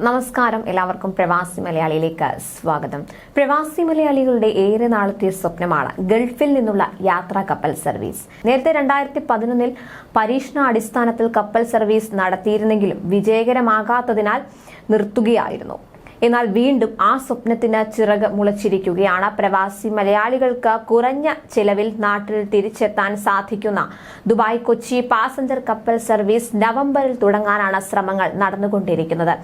നമസ്കാരം. എല്ലാവർക്കും പ്രവാസി മലയാളിയിലേക്ക് സ്വാഗതം. പ്രവാസി മലയാളികളുടെ ഏറെ നാളത്തെ സ്വപ്നമാണ് ഗൾഫിൽ നിന്നുള്ള യാത്രാ കപ്പൽ സർവീസ്. നേരത്തെ രണ്ടായിരത്തി പതിനൊന്നിൽ പരീക്ഷണാടിസ്ഥാനത്തിൽ കപ്പൽ സർവീസ് നടത്തിയിരുന്നെങ്കിലും വിജയകരമാകാത്തതിനാൽ നിർത്തുകയായിരുന്നു. എന്നാൽ വീണ്ടും ആ സ്വപ്നത്തിന് ചിറക് മുളച്ചിരിക്കുകയാണ്. പ്രവാസി മലയാളികൾക്ക് കുറഞ്ഞ ചെലവിൽ നാട്ടിൽ തിരിച്ചെത്താൻ സാധിക്കുന്ന ദുബായ് കൊച്ചി പാസഞ്ചർ കപ്പൽ സർവീസ് നവംബറിൽ തുടങ്ങാനാണ് ശ്രമങ്ങൾ നടന്നുകൊണ്ടിരിക്കുന്നത്.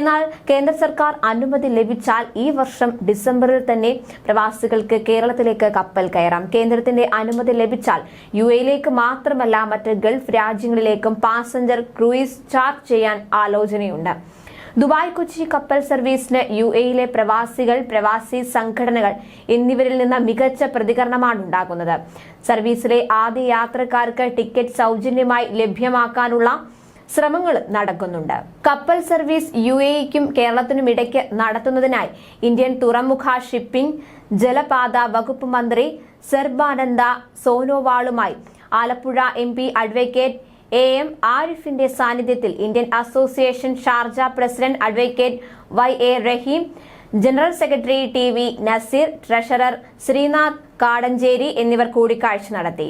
എന്നാൽ കേന്ദ്ര സർക്കാർ അനുമതി ലഭിച്ചാൽ ഈ വർഷം ഡിസംബറിൽ തന്നെ പ്രവാസികൾക്ക് കേരളത്തിലേക്ക് കപ്പൽ കയറാം. കേന്ദ്രത്തിന്റെ അനുമതി ലഭിച്ചാൽ യു എയിലേക്ക് മാത്രമല്ല മറ്റ് ഗൾഫ് രാജ്യങ്ങളിലേക്കും പാസഞ്ചർ ക്രൂയിസ് ചാർജ് ചെയ്യാൻ ആലോചനയുണ്ട്. ദുബായ് കൊച്ചി കപ്പൽ സർവീസിന് യു എയിലെ പ്രവാസികൾ പ്രവാസി സംഘടനകൾ എന്നിവരിൽ നിന്ന് മികച്ച പ്രതികരണമാണ് ഉണ്ടാകുന്നത്. സർവീസിലെ ആദ്യ യാത്രക്കാർക്ക് ടിക്കറ്റ് സൗജന്യമായി ലഭ്യമാക്കാനുള്ള ശ്രമങ്ങൾ നടക്കുന്നുണ്ട്. കപ്പൽ സർവീസ് യു എക്കും കേരളത്തിനും ഇടയ്ക്ക് നടത്തുന്നതിനായി ഇന്ത്യൻ തുറമുഖ ഷിപ്പിംഗ് ജലപാത വകുപ്പ് മന്ത്രി Sarbananda സോനോവാളുമായി Alappuzha M P advocate A M ആരിഫിന്റെ സാന്നിധ്യത്തിൽ Indian association Sharjah president advocate Y A Rahim general secretary T V Nazeer treasurer Sreenath Kadancheri എന്നിവർ കൂടിക്കാഴ്ച നടത്തി.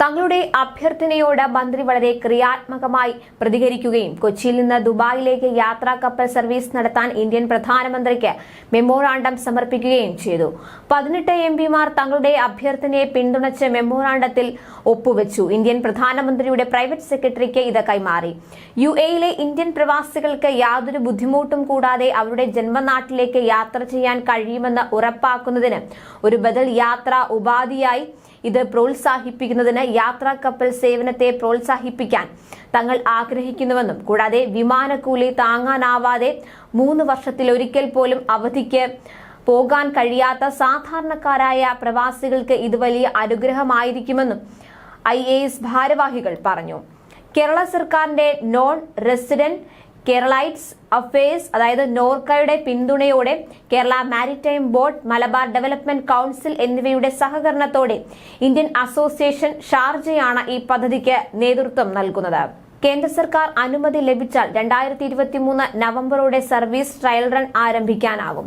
തങ്ങളുടെ അഭ്യർത്ഥനയോട് മന്ത്രി വളരെ ക്രിയാത്മകമായി പ്രതികരിക്കുകയും കൊച്ചിയിൽ നിന്ന് ദുബായിലേക്ക് യാത്രാ കപ്പൽ സർവീസ് നടത്താൻ ഇന്ത്യൻ പ്രധാനമന്ത്രിക്ക് മെമ്മോറാണ്ടം സമർപ്പിക്കുകയും ചെയ്തു. പതിനെട്ട് എം പിമാർ തങ്ങളുടെ അഭ്യർത്ഥനയെ പിന്തുണച്ച് മെമ്മോറാണ്ടത്തിൽ ഒപ്പുവെച്ചു. ഇന്ത്യൻ പ്രധാനമന്ത്രിയുടെ പ്രൈവറ്റ് സെക്രട്ടറിക്ക് ഇത് കൈമാറി. യു എയിലെ ഇന്ത്യൻ പ്രവാസികൾക്ക് യാതൊരു ബുദ്ധിമുട്ടും കൂടാതെ അവരുടെ ജന്മനാട്ടിലേക്ക് യാത്ര ചെയ്യാൻ കഴിയുമെന്ന് ഉറപ്പാക്കുന്നതിന് ഒരു ബദൽ യാത്രാ ഉപാധിയായി ഇത് പ്രോത്സാഹിപ്പിക്കുന്നതിന് യാത്രാ കപ്പൽ സേവനത്തെ പ്രോത്സാഹിപ്പിക്കാൻ തങ്ങൾ ആഗ്രഹിക്കുന്നുവെന്നും കൂടാതെ വിമാനക്കൂലി താങ്ങാനാവാതെ മൂന്ന് വർഷത്തിൽ ഒരിക്കൽ പോലും അവധിക്ക് പോകാൻ കഴിയാത്ത സാധാരണക്കാരായ പ്രവാസികൾക്ക് ഇത് വലിയ അനുഗ്രഹമായിരിക്കുമെന്നും ഐ എ എസ് ഭാരവാഹികൾ പറഞ്ഞു. കേരള സർക്കാരിന്റെ നോൺ റെസിഡന്റ് കേരളൈറ്റ്സ് അഫയേഴ്സ് അതായത് നോർക്കയുടെ പിന്തുണയോടെ Kerala maritime board Malabar development council എന്നിവയുടെ സഹകരണത്തോടെ ഇന്ത്യൻ അസോസിയേഷൻ ഷാർജയാണ് ഈ പദ്ധതിക്ക് നേതൃത്വം നൽകുന്നത്. കേന്ദ്ര സർക്കാർ അനുമതി ലഭിച്ചാൽ രണ്ടായിരത്തി ഇരുപത്തിമൂന്ന് നവംബറോടെ സർവീസ് ട്രയൽ റൺ ആരംഭിക്കാനാകും.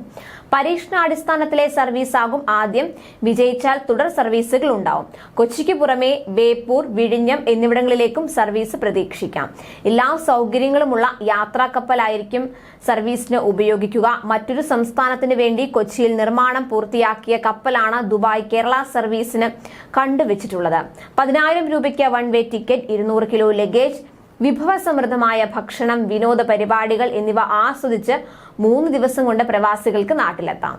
പരീക്ഷണാടിസ്ഥാനത്തിലെ സർവീസ് ആകും ആദ്യം. വിജയിച്ചാൽ തുടർ സർവീസുകൾ ഉണ്ടാവും കൊച്ചിക്ക് പുറമെ ബേപ്പൂർ വിഴിഞ്ഞം എന്നിവിടങ്ങളിലേക്കും സർവീസ് പ്രതീക്ഷിക്കാം. എല്ലാ സൗകര്യങ്ങളുമുള്ള യാത്രാ കപ്പലായിരിക്കും സർവീസിന് ഉപയോഗിക്കുക. മറ്റൊരു സംസ്ഥാനത്തിന് വേണ്ടി കൊച്ചിയിൽ നിർമ്മാണം പൂർത്തിയാക്കിയ കപ്പലാണ് ദുബായ് കേരള സർവീസിന് കണ്ടുവച്ചിട്ടുള്ളത്. പതിനായിരം രൂപയ്ക്ക് വൺ വേ ടിക്കറ്റ് ഇരുന്നൂറ് കിലോ ലഗേജ് വിഭവസമൃദ്ധമായ ഭക്ഷണം വിനോദ പരിപാടികൾ എന്നിവ ആസ്വദിച്ച് മൂന്ന് ദിവസം കൊണ്ട് പ്രവാസികൾക്ക് നാട്ടിലെത്താം.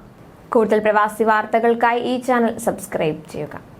കൂടുതൽ പ്രവാസി വാർത്തകൾക്കായി ഈ ചാനൽ സബ്സ്ക്രൈബ് ചെയ്യുക.